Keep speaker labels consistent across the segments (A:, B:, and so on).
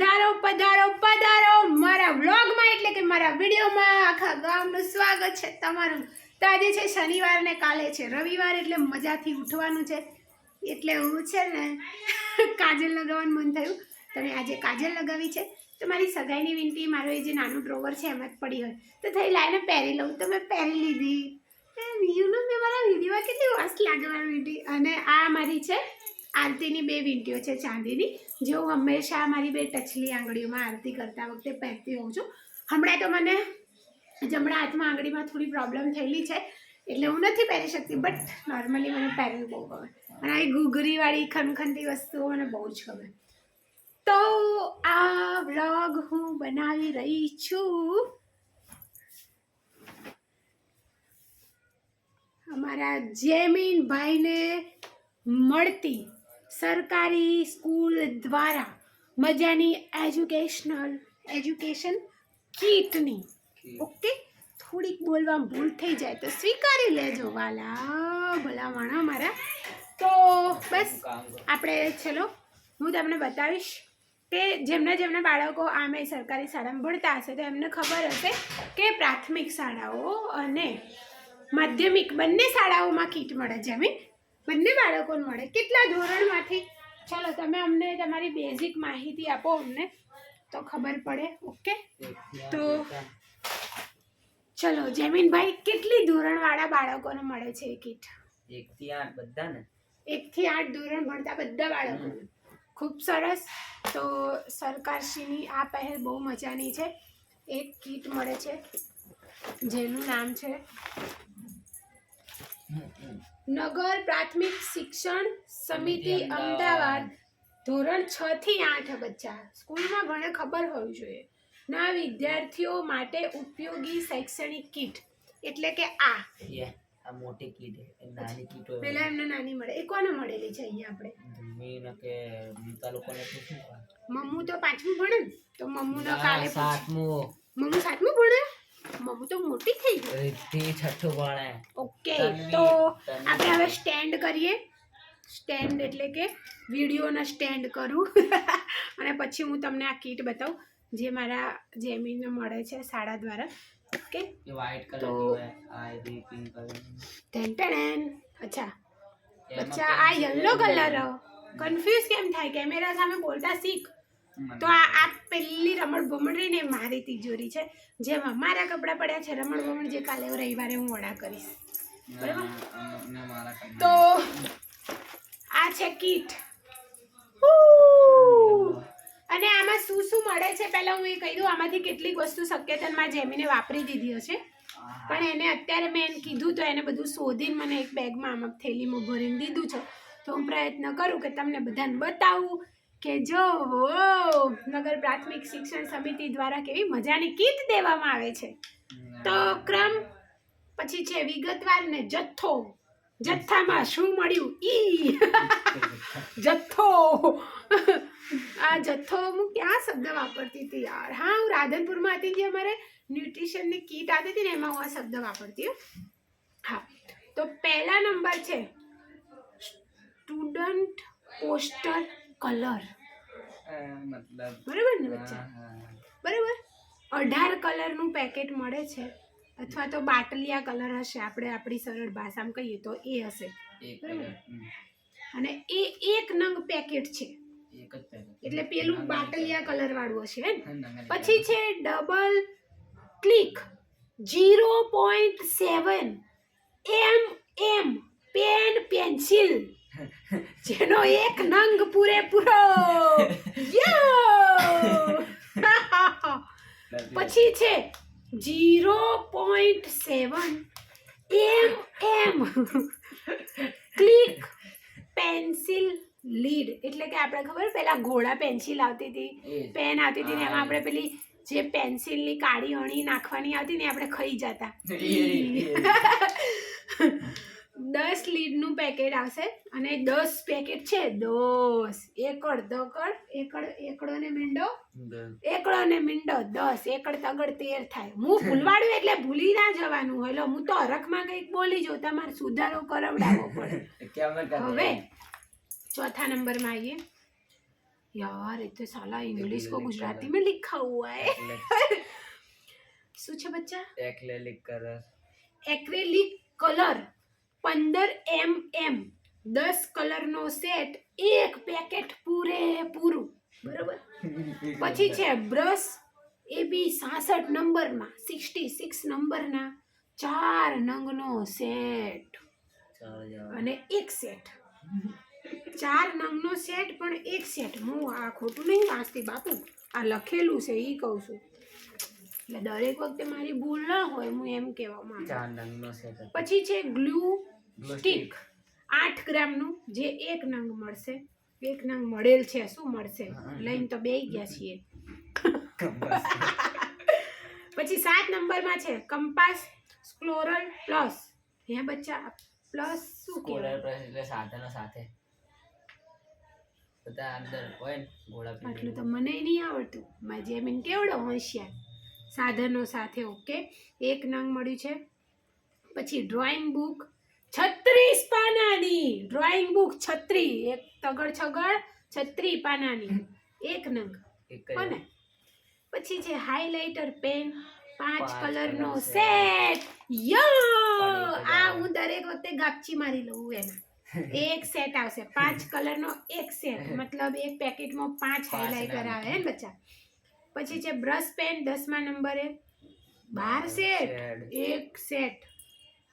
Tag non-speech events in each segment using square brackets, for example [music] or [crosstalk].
A: પધારો પધારો પધારો. મારા વ્લોગમાં એટલે કે મારા વિડીયોમાં આખા ગામનું સ્વાગત છે તમારું. તો આજે છે શનિવાર ને કાલે છે રવિવાર, એટલે મજાથી ઉઠવાનું છે. એટલે હું છે ને [laughs] કાજલ લગાવવાનું મન થયું. તો મેં આજે કાજલ લગાવી છે. તો મારી સગાઈની વિનંતી, મારો એ જે નાનું ડ્રોવર છે એમાં જ પડી હોય. તો થઈ લાઈને પહેરી લઉં. તો મેં પહેરી લીધી. મેં મારા વિડીયોમાં કેટલી મસ્ત લાગે મારી અને આ મારી છે આરતીની બે વીંટીઓ છે ચાંદીની, જે હું હંમેશા મારી બે ટચલી આંગળીઓમાં આરતી કરતા વખતે પહેરતી હોઉં છું. હમણાં તો મને જમણા હાથમાં આંગળીમાં થોડી પ્રોબ્લેમ થયેલી છે, એટલે હું નથી પહેરી શકતી બટ નોર્મલી મને પહેરવી બહુ ગમે. અને આ ઘૂઘરીવાળી ખનખનતી વસ્તુઓ મને બહુ જ ગમે. તો આ વ્લોગ હું બનાવી રહી છું. અમારા જેમીન ભાઈને મળતી સરકારી સ્કૂલ દ્વારા મજાની એજ્યુકેશનલ એજ્યુકેશન કીટની. ઓકે? થોડીક બોલવા ભૂલ થઈ જાય તો સ્વીકારી લેજો વાલા ભલામણા મારા. તો બસ આપણે ચલો હું તમને બતાવીશ કે જેમના જેમના બાળકો આમે સરકારી શાળામાં ભણતા હશે તો એમને ખબર હશે કે પ્રાથમિક શાળાઓ અને માધ્યમિક બંને શાળાઓમાં કીટ મળે જમીન બંને બાળકોને મળે. કેટલા ધોરણમાંથી? ચલો તમે અમને તમારી બેઝિક માહિતી આપો અમને તો ખબર પડે ઓકે તો ચલો જમીનભાઈ કેટલી ધોરણવાળા બાળકોને મળે છે કીટ
B: એકથી આઠ બધાને.
A: એકથી આઠ ધોરણ ભણતા બધા બાળકોને ખૂબ સરસ. તો સરકારશ્રીની આ પહેલ બહુ મજાની છે. એક કીટ મળે છે જેનું નામ છે નગર પ્રાથમિક શિક્ષણ સમિતિ અમદાવાદ ધોરણ છ થી આઠ બચ્ચા. સ્કૂલમાં ભણે ખબર હોવી જોઈએ. ના વિદ્યાર્થીઓ માટે ઉપયોગી શૈક્ષણિક કીટ. એટલે કે આ.
B: આ મોટી કીટ નાની કીટ
A: પેલા એમને નાની મળે. એ કોને મળેલી છે અહીંયા આપણે?
B: મમ્મી ને કે મમતા લોકોને તો શું
A: મમ્મુ તો પાંચમું ભણે ને? તો મમ્મુનો કાલે
B: સાતમું.
A: મમ્મુ સાતમું ભણે? મમ્મુ તો મોટી થઈ ગઈ.
B: રિદ્ધિ છઠ્ઠું ભણે
A: ઓકે તો આપણે હવે સ્ટેન્ડ કરીએ. સ્ટેન્ડ એટલે કે વિડીયોના સ્ટેન્ડ કરું. [laughs] અને પછી હું તમને આ કીટ બતાવું જે મારા જેમીને મળે છે શાળા દ્વારા. ઓકે? તો-
B: ની હોય આ પિંક કલર
A: ટેન ટેન. અચ્છા. અચ્છા આ યલો કલર કન્ફ્યુઝ કેમ થાય? કેમેરા સામે બોલતા શીખ. તો આ પેલી રમણ ભમણ મારી તિજોરી છે. જેમાં મારા કપડાં પડ્યા છે, રમણ ભમણ જે કાલે રવિવારે હું ઓર્ડર કરીશ. તો આ છે કીટ. અને આમાં શું શું મળે છે? પહેલા હું એ કહી દઉં, આમાંથી કેટલીક વસ્તુ શક્યતામાં જેમીને વાપરી દીધી હશે. પણ એને અત્યારે મેં એને કીધું તો એને બધું શોધીને મને એક બેગમાં આમાં થેલીમાં ભરીને દીધું છે. તો હું પ્રયત્ન કરું કે તમને બધાને બતાવું કે જો નગર પ્રાથમિક શિક્ષણ સમિતિ દ્વારા કેવી મજાની કીટ દેવામાં આવે છે. તો ક્રમ પછી છે વિગતવાર ને જથ્થો. જથ્થામાં શું મળ્યું? ઈ. [laughs] જથ્થો. આ જથ્થો હું ક્યાં શબ્દ વાપરતી હતી યાર? હા હું રાધનપુરમાં હતી જે અમારે ન્યુટ્રિશનની કીટ આવતી હતી ને એમાં હું આ શબ્દ વાપરતી હો. હા. તો પહેલા નંબર છે સ્ટુડન્ટ પોસ્ટર કલર. બરાબર ને બચ્ચા. બરાબર? અઢાર કલરનું પેકેટ મળે છે. અથવા તો બાટલિયા કલર હશે આપણે આપણી સરળ ભાષામાં કહીએ તો એ હશે.
B: બરાબર?
A: અને એ એક નંગ પેકેટ છે. એટલે પેલું બાટલિયા કલર વાળું હશે હે પછી છે double click. Zero point seven. M M pen pencil. જેનો એક નંગ પૂરેપૂરો! પછી છે zero point seven M M. Click pencil lead. એટલે કે આપણે ખબર પેલા ઘોડા પેન્સિલ આવતી હતી પેન આવતી હતી ને એમાં આપણે પેલી જે પેન્સિલની કાળી અણી નાખવાની આવતી ને આપણે ખાઈ જતા. [laughs] દસ લીડનું પેકેટ આવશે અને દસ પેકેટ છે દસ. એકડ દકડ એકડ એકડો ને મીંડો. એકડો ને મીંડો દસ. એકડ તગડ તેર થાય. હું ભૂલવાડું એટલે ભૂલી ના જવાનું હેલો હું તો અરખમાં કંઈક બોલી જો તમારે સુધારો કરવડાવો પડે. [laughs] હવે ચોથા નંબરમાં આવીએ. યાર એ તો સાલા ઇંગ્લિશ કો ગુજરાતી મેં લિખા હુઆ
B: હે
A: શું છે બચ્ચા?
B: એક્રેલિક કલર
A: એક્રેલિક કલર પંદર એમ એમ દસ કલરનો સેટ એક પેકેટ પૂરેપૂરું. બરોબર? પછી છે બ્રશ એ બી સાસઠ નંબરમાં સિક્સટી સિક્સ નંબરના ચાર નંગનો સેટ.
B: ચાલો
A: અને એક સેટ. ચાર નંગનો સેટ પણ એક સેટ. હું આ ખોટું નહીં વાંચતી બાપુ. આ લખેલું છે એ કહું છું. એટલે દરેક વખતે મારી ભૂલ ના હોય હું એમ કહેવા માંગુ. પછી છે ગ્લુ સ્ટિક. આઠ ગ્રામનું જે એક નંગ મળશે. એક નંગ મળેલ છે શું મળશે? લઈને તો બે ગયા છીએ. [laughs] પછી સાત નંબરમાં છે કંપાસ સ્ક્લોરલ પ્લસ. હે બચ્ચા પ્લસ શું
B: કોલર પ્લસ એટલે સાધનો સાથે બધા અંદર હોય ને ગોળા
A: આટલું તો મને નહીં આવડતું. મારી જેમીન કેવડો હોશિયાર. સાધનો સાથે ઓકે? એક નંગ મળ્યું છે. પછી ડ્રોઈંગ બુક છત્રીસ પાનાની ડ્રોઈંગ બુક છત્રી એક તગડ છગડ છત્રી પાનાની. એક નંગ કોને પછી છે હાઇલાઇટર પેન પાંચ કલરનો સેટ યો! આ હું દરેક વખતે ગાપચી મારી લઉં એના. [laughs] એક સેટ આવશે. પાંચ કલરનો એક સેટ [laughs] મતલબ એક પેકેટમાં પાંચ હાઇલાઇટર આવે હે ને બચ્ચા? પછી છે બ્રશ પેન દસમા નંબરે. બાર સેટ એક સેટ.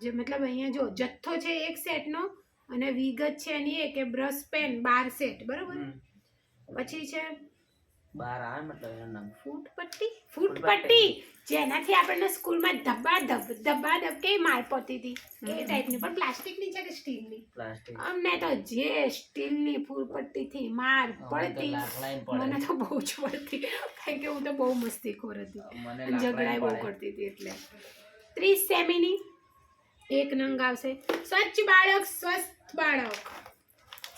A: જે મતલબ અહીંયા જો જથ્થો છે એક સેટનો અને વિગત છે એની એ કે બ્રશ પેન બાર સેટ. બરોબર? પછી છે
B: બાર આ મતલબ એનું નામ.
A: ફૂટ પટ્ટી ફૂટ
B: પટ્ટી.
A: જેનાથી આપણને સ્કૂલમાં ધબ્બા ધબ ધબ્બા ધબ કે માર પડતી હતી. એ ટાઈપની પણ પ્લાસ્ટિકની છે કે સ્ટીલની? અમને તો જે સ્ટીલની ફૂલ પટ્ટીથી માર પડતી. મને તો બહુ જ પડતી. કારણ કે હું તો બહુ મસ્તીખોર હતી.
B: મને
A: ઝઘડાય બહુ કરતી હતી એટલે. ત્રીસ સેમીની. એક નંગ આવશે. સ્વચ્છ બાળક સ્વસ્થ બાળક.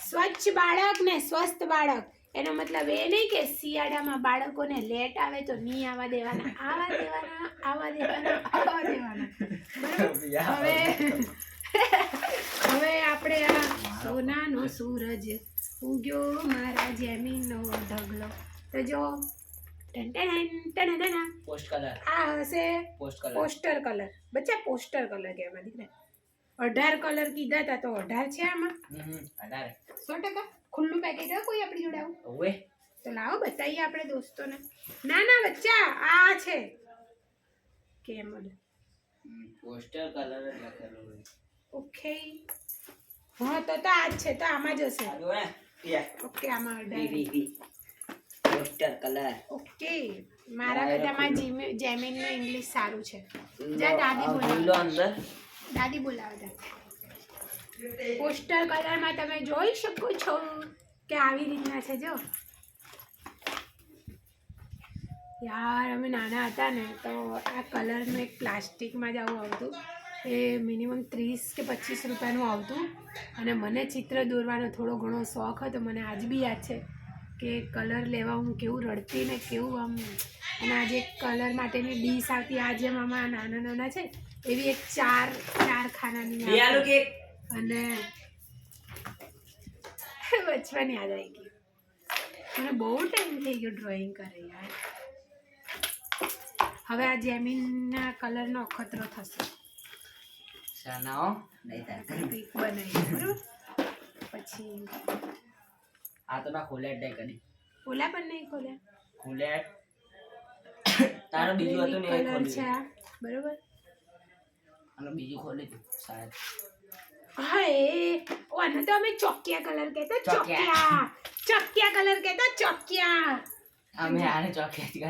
A: સ્વચ્છ બાળક ને સ્વસ્થ બાળક. એનો મતલબ એ નહીં કે શિયાળામાં બાળકોને લેટ આવે તો નહીં આવવા દેવાના આવા દેવાના આવા દેવાના આવા દેવાના. હવે હવે આપણે આ સોનાનો સૂરજ ઉગ્યો મારા જેમીનો ઢગલો. તો જો ટન ટન ટન ટન. ટન.
B: પોસ્ટ કલર
A: આ હશે પોસ્ટર કલર. બચ્ચા પોસ્ટર કલર કહેવાય દીકરા અઢાર કલર કીધા હતા તો અઢાર છે આમાં.
B: હમ
A: સો ટકા? ખુલ્લું પેકેટ હોય કોઈ આપણી જોડે આવું?
B: ઓવે.
A: તો લાવો બતાવીએ આપણે દોસ્તોને. ના ના બચ્ચા આ છે. કેમલ
B: પોસ્ટર કલર જ લખેલું હોય.
A: ઓકે. હા તો તો આ જ છે તો આમાં જ હશે.
B: આ જો ને યા.
A: ઓકે આમાં
B: વી
A: અઢાર
B: વી વી પોસ્ટર કલર
A: ઓકે. મારા
B: આ
A: કરતામાં જીમે જેમિનનું ઇંગ્લિશ સારું છે. જા દાદી બોલાવો.
B: બોલો અંદર.
A: દાદી બોલાવે જા પોસ્ટર કલરમાં તમે જોઈ શકો છો. કે આવી રીતના છે જો. યાર અમે નાના હતા ને તો આ કલરનું એક પ્લાસ્ટિકમાં જ આવું આવતું. એ મિનિમમ ત્રીસ કે પચીસ રૂપિયાનું આવતું. અને મને ચિત્ર દોરવાનો થોડો ઘણો શોખ હતો. મને આજ બી યાદ છે કે કલર લેવા હું કેવું રડતી ને કેવું આમ અને આજે કલર માટેની ડીશ આવતી આ જેમ આમાં નાના નાના છે એવી એક ચાર ચાર ખાનાની અને બચપન યાદ આવી ગયું. મને બહુ ટાઈમ થઈ ગયો ડ્રોઈંગ કરે યાર. હવે આ જેમીનના કલરનો અખતરો થશે.
B: સનાઓ
A: કંઈક બનાવી બરોબર? પછી
B: આ તો ના ખોલે ડે કરી
A: ખોલ્યા પણ નહીં ખોલ્યા.
B: ખોલ્યા [coughs] તારો બીજું હતું ને
A: કલર છે બરોબર?
B: અને બીજું ખોલી દીધું શાયદ
A: હા એ ઓને તો અમે ચોકિયા કલર કહેતા
B: ચોકિયા.
A: ચોકિયા કલર કહેતા ચોકિયા
B: અમે આને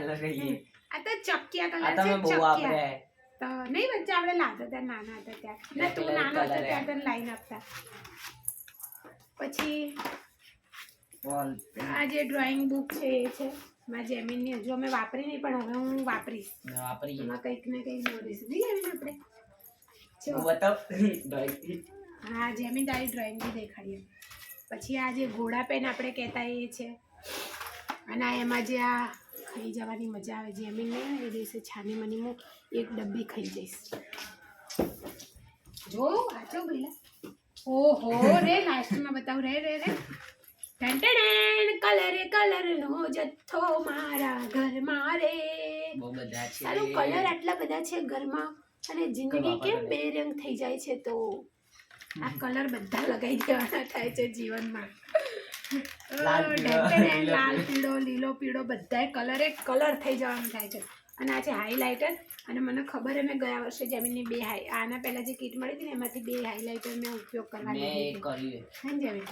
B: કલર કહીએ.
A: આ તો ચોકિયા
B: આ
A: કલર
B: તમે બહુ વાપરે
A: તો નહીં વચ્ચે આપણે હતા નાના હતા ત્યાં. ના તું નાનો હતો ત્યાં તને લાઈન આપતા. પછી આ જે ડ્રોઈંગ બુક છે એ છે મા જમીનની હજુ અમે વાપરી નહીં પણ હવે હું વાપરીશ.
B: વાપરી
A: એમાં કંઈક ને કંઈક દોરીશ નહીં આપણે.
B: બતાવ. [laughs]
A: હા જમીનદારી ડ્રોઈંગ બી દેખાડીએ. પછી આ જે ઘોડા પેન આપણે કહેતા એ છે. અને એમાં જે આ ખાઈ જવાની મજા આવે જેમીન નહીં એ દિવસે છાની મની હું એક ડબ્બી ખાઈ જઈશ. જો વાંચો ભઈલા. ઓહો રે લાસ્ટમાં બતાવું રે રે રે. કલર કલર કલરનો જથ્થો મારા ઘરમાં રે. સારું કલર આટલા બધા છે ઘરમાં. અને જિંદગી કેમ
B: બે
A: બેરંગ થઈ જાય છે તો. આ કલર બધા લગાવી દેવાના થાય છે જીવનમાં. [laughs]
B: લાલ પીળો, લીલો
A: પીળો. બધા કલર એક કલર થઈ જવાનું થાય છે. અને આ છે હાઇલાઇટર અને મને ખબર મેં ગયા વર્ષે જમીનની બે હાઈ આના પહેલા જે કીટ મળી હતી ને એમાંથી બે હાઇલાઇટર મેં ઉપયોગ કરવા
B: મેં
A: લીધી
B: એ
A: હે જમીન?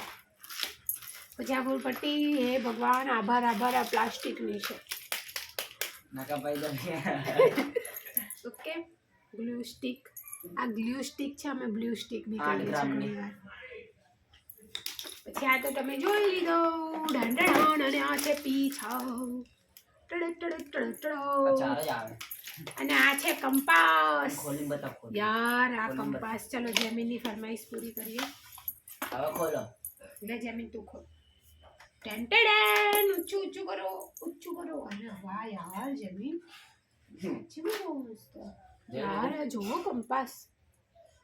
A: પછી આ ફૂલ પટ્ટી હે ભગવાન આભાર આભાર આ પ્લાસ્ટિકની છે. ઓકે ગ્લુ સ્ટિક આ ગ્લુ સ્ટિક છે અમે બ્લુ સ્ટિક બી કરીએ છીએ. પછી આ તો તમે જોઈ લીધો ઢંઢણ અને આ છે
B: પીછો
A: અને આ છે કંપાસ યાર આ કંપાસ ચલો જમીનની ફરમાઈશ પૂરી કરીએ
B: હવે ખોલો
A: લે જમીન તું ખોલ ટેન ટેન ઊંચું ઊંચું કરો ઊંચું કરો અરે વાહ યાર જમીન બહુ મસ્ત યાર જુઓ કંપાસ.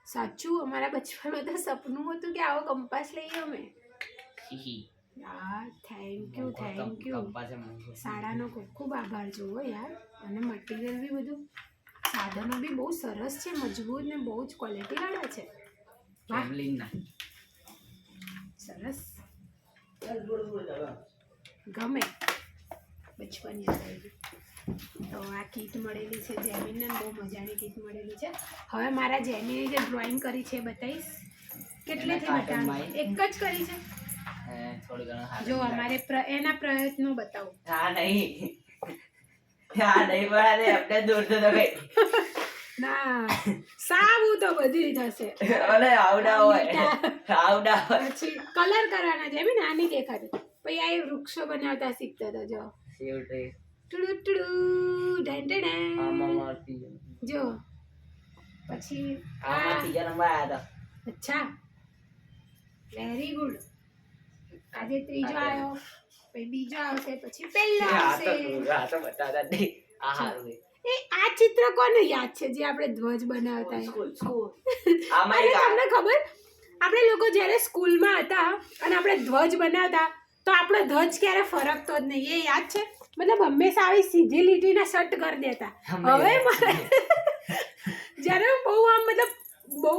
A: સાચું અમારા બચપનમાં તો સપનું હતું કે આવો કંપાસ લઈએ અમે. યાર થેન્ક યુ થેન્ક યુ
B: સાડાનો
A: શાળાનો ખૂબ ખૂબ આભાર જુઓ યાર. અને મટીરિયલ બી બધું. સાધનો બી બહુ સરસ છે મજબૂત ને બહુ જ ક્વોલિટીવાળા છે. વાહ.
B: કેવલિન ના.
A: સરસ. ગમે. બચપન યાદ આવી ગયું તો આ કીટ મળેલી છે જેમીનને બહુ મજાની કીટ મળેલી છે. હવે મારા જેમીને જે ડ્રોઈંગ કરી છે બતાવીશ. કેટલેથી એક જ કરી છે? જો અમારે એના પ્રયત્નો બતાવો.
B: હા નહીં. હા નહીં પણ આપણે દૂર તો તમે
A: ના સાવું તો બધી થશે.
B: અરે આવડા હોય. આવડા હોય.
A: પછી કલર કરવાના જેમી નાની દેખાતી. પછી આ વૃક્ષો બનાવતા શીખતા હતા જો. ટુડુ ટુડુ ડેન.
B: આમાં મારતી
A: જો. પછી આ
B: ત્રીજા નંબર આવ્યા
A: અચ્છા. વેરી ગુડ આજે ત્રીજો આવ્યો. પછી બીજો આવશે પછી પહેલો
B: હતા
A: આવશે.
B: આ તો બતાતા નહીં. આ હારું.
A: એ આ ચિત્ર કોને યાદ છે જે આપણે ધ્વજ બનાવતા હતા?
B: સ્કૂલ [laughs] આમાં
A: તમને ખબર? આપણે લોકો જ્યારે સ્કૂલમાં હતા અને આપણે ધ્વજ બનાવતા તો આપણો ધ્વજ ક્યારે ફરકતો જ નહીં. એ યાદ છે? મતલબ હંમેશા આવી સીધી લીટીના શર્ટ કરી દેતા. હવે મારે [laughs] જ્યારે હું બહુ આમ મતલબ બહુ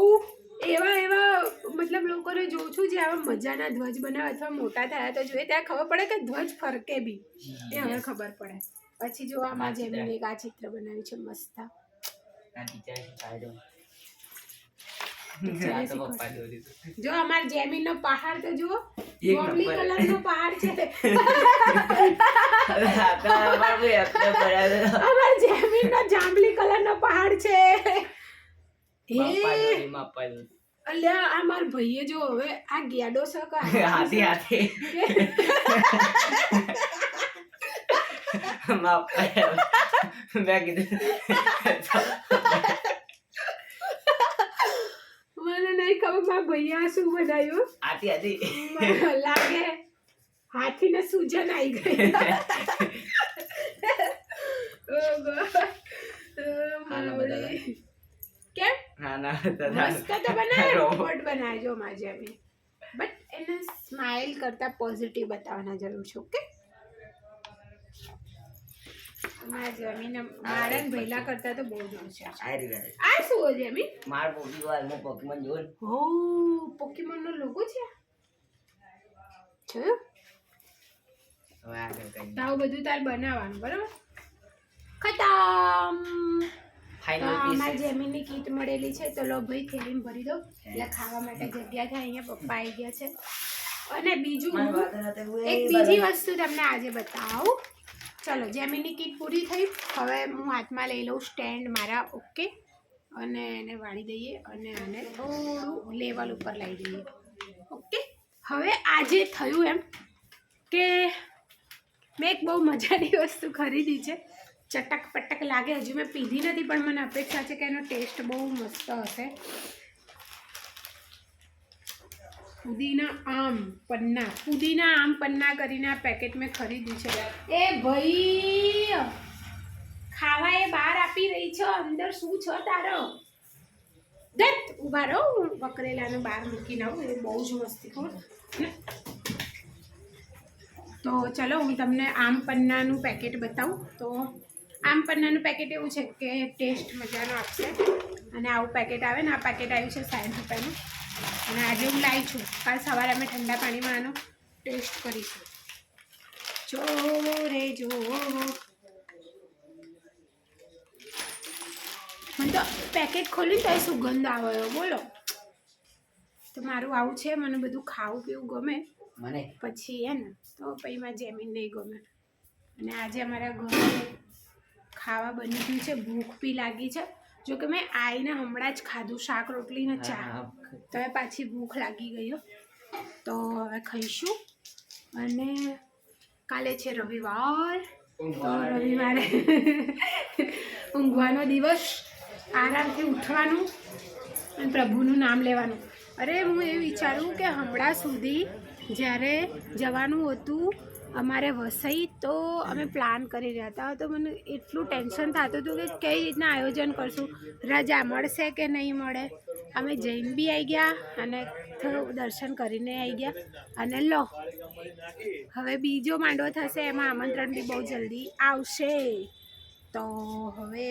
A: એવા એવા મતલબ લોકોને જોઉં છું જે આવા મજાના ધ્વજ બનાવે અથવા મોટા થયા તો જોઈએ ત્યાં ખબર પડે કે ધ્વજ ફરકે બી. એ હવે ખબર પડે. પછી જો આમાં
B: આ
A: એક આ ચિત્ર બનાવ્યું છે મસ્ત
B: આ ટીચરે શીખવાડ્યું.
A: ટીચરે
B: આ તો
A: શીખવાડ્યું.
B: પપ્પાએ દોર્યું હતું. [laughs]
A: જો અમાર જેમીનનો પહાડ તો જુઓ ગોમલી
B: નંબર.
A: કલરનો પહાડ છે.
B: અમાર આ નો અમારે
A: કલર જાંબલી કલરનો પહાડ છે. [laughs] અલ્યા આ માર ભાઈએ જો હવે આ ગેડો છે કે
B: હાથી હાથી. બાપા મેં કીધું. [laughs]
A: મને માં આ શું બનાવ્યું
B: આતી
A: આતી લાગે હાથીને સૂજન આવી ગઈ કેમ?
B: ના ના
A: મસ્ત તો બનાવે
B: રોબોટ.
A: બનાવજો મારા બટ એને સ્માઇલ કરતા પોઝિટિવ બતાવવાના જરૂર છે ઓકે બધું તાર બનાવવાનું બરાબર? ખતમ! કીટ મળેલી છે તો લો ભાઈ થેલીમાં ભરી દો. એટલે ખાવા માટે જગ્યા થાય અહીંયા પપ્પા આવી ગયા છે. અને બીજું એક બીજી વસ્તુ તમને આજે બતાવું. ચલો જેમીની કીટ પૂરી થઈ, હવે હું હાથમાં લઈ લઉં સ્ટેન્ડ મારા ઓકે અને એને વાળી દઈએ અને આને થોડું લેવલ ઉપર લઈ દઈએ ઓકે હવે આજે થયું એમ કે મેં એક બહુ મજાની વસ્તુ ખરીદી છે. ચટક પટક લાગે, હજુ મેં પીધી નથી, પણ મને અપેક્ષા છે કે એનો ટેસ્ટ બહુ મસ્ત હશે. પુદીના આમ પન્ના ફુદીના આમ પન્ના કરીને આ પેકેટ મેં ખરીદ્યું છે. એ ભાઈ ખાવા એ બહાર આપી રહી છો, અંદર શું છો તારો? ગત ઊભા રહો, હું વકરેલાને બહાર મૂકીને આવું, એ બહુ જ મસ્તી ખબર તો ચલો, હું તમને આમ પન્નાનું પેકેટ બતાવું. તો આમ પન્નાનું પેકેટ એવું છે કે ટેસ્ટ મજાનો આપશે. અને આવું પેકેટ આવે ને, આ પેકેટ આવ્યું છે સાઠ રૂપિયાનું. અને આજે હું લાવી છું. કાલ સવારે અમે ઠંડા પાણીમાં આનો ટેસ્ટ કરીશું. જો રે જો. મને તો પેકેટ ખોલી તો સુગંધ આવ્યો બોલો. તો મારું આવું છે મને બધું ખાવું પીવું ગમે.
B: મને?
A: પછી હે ને તો પછી મારે જેમીન નહીં ગમે. અને આજે અમારા ઘરે ખાવા બની ગયું છે ભૂખ બી લાગી છે. જો કે મેં આવીને હમણાં જ ખાધું શાક રોટલી ને ચા. તો હવે પાછી ભૂખ લાગી ગયો તો હવે ખાઈશું. અને કાલે છે રવિવાર. તો રવિવારે [laughs] ઊંઘવાનો દિવસ. આરામથી ઉઠવાનું અને પ્રભુનું નામ લેવાનું. અરે હું એ વિચારું કે હમણાં સુધી જ્યારે જવાનું હતું અમારે વસઈ તો અમે પ્લાન કરી રહ્યા હતા. તો મને એટલું ટેન્શન થતું હતું કે કઈ રીતના આયોજન કરશું? રજા મળશે કે નહીં મળે? અમે જૈન બી આવી ગયા અને દર્શન કરીને આવી ગયા. અને લો, હવે બીજો માંડવો થશે, એમાં આમંત્રણ બી બહુ જલ્દી આવશે. તો હવે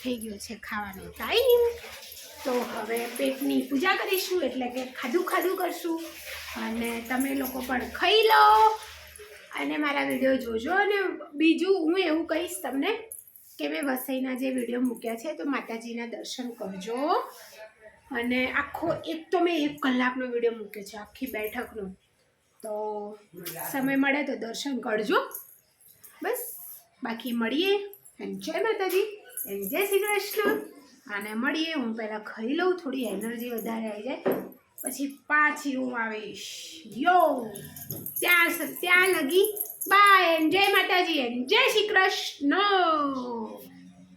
A: થઈ ગયો છે ખાવાનો ટાઈમ તો હવે પેટની પૂજા કરીશું એટલે કે ખાધું ખાધું કરશું. અને તમે લોકો પણ ખાઈ લો. અને મારા વીડિયો જોજો અને બીજું હું એવું કહીશ તમને કે મેં વસઈના જે વીડિયો મૂક્યા છે તો માતાજીના દર્શન કરજો. અને આખો એક તો મેં એક કલાકનો વીડિયો મૂક્યો છે, આખી બેઠકનો. તો સમય મળે તો દર્શન કરજો. બસ, બાકી મળીએ. એમ જય માતાજી. એમ જય શ્રી કૃષ્ણ. અને મળીએ. હું પહેલાં ખાઈ લઉં, થોડી એનર્જી વધારે આવી જાય. પછી પાછી હું આવીશ. યો. ત્યાં ત્યાં લગી. બાય એન્ડ જય માતાજી. એન્ડ જય શ્રી કૃષ્ણ.